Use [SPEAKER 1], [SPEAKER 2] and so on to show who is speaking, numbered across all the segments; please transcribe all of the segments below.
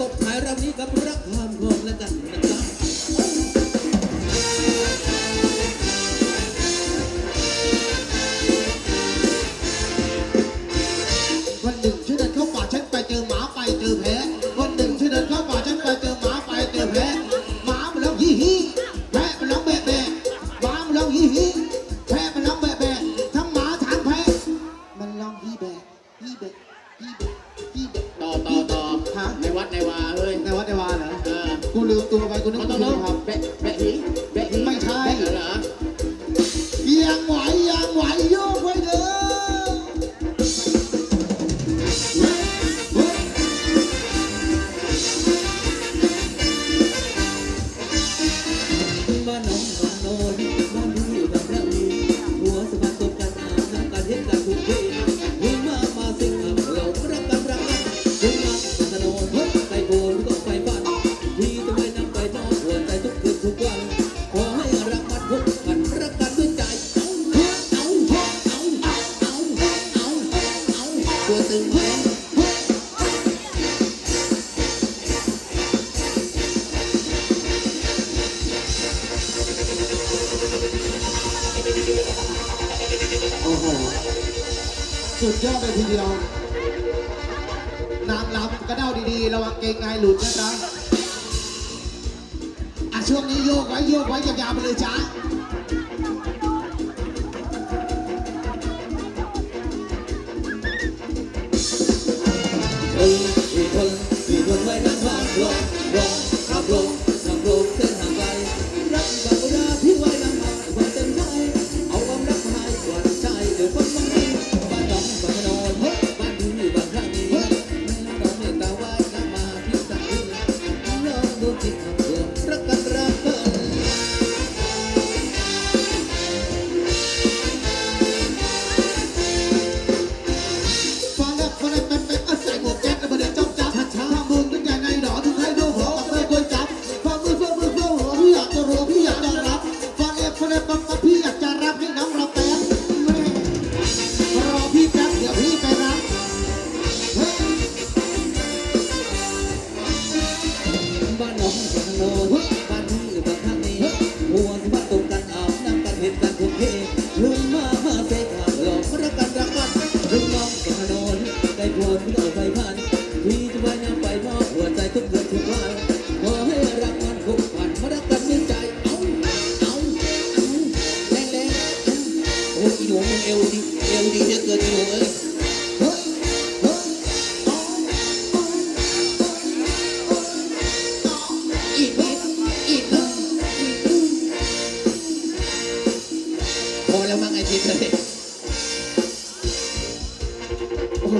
[SPEAKER 1] ตบท้ายรอบนี้กับรักความงงและกันนะ
[SPEAKER 2] ครับวันหนึ่งฉันเดินเข้าป่าฉันไปเจอหมาไปเจอแพะ โอ้
[SPEAKER 1] โห สุดยอ
[SPEAKER 2] ดเลยทีเดียว น้ำรับกระเด้าดีๆ ระวังเกงในหลุดนะจ๊ะอะช่วงนี้โยกไว้โยกไว้ยาวๆไปเลยจ้า
[SPEAKER 1] เอวดีเอ
[SPEAKER 2] วดีจะเกิ
[SPEAKER 1] นอยู่เอ้ยอีกนิดอีกนิดอีกนิดพอแล้วมั้งไอ้ทิศเลย
[SPEAKER 2] โอ้โห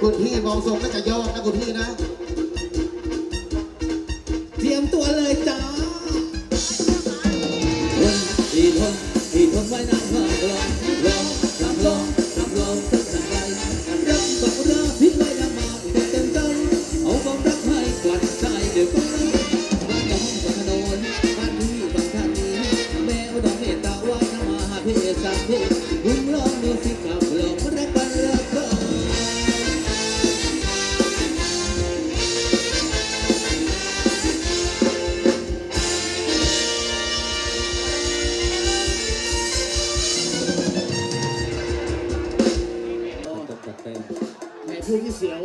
[SPEAKER 2] คุณพี่มองทรงน่าจะยอดนะคุณพี่นะ
[SPEAKER 1] เตรียมตัวเลยจ้า ทนที่ทนที่ทนไว้นานมากเล させ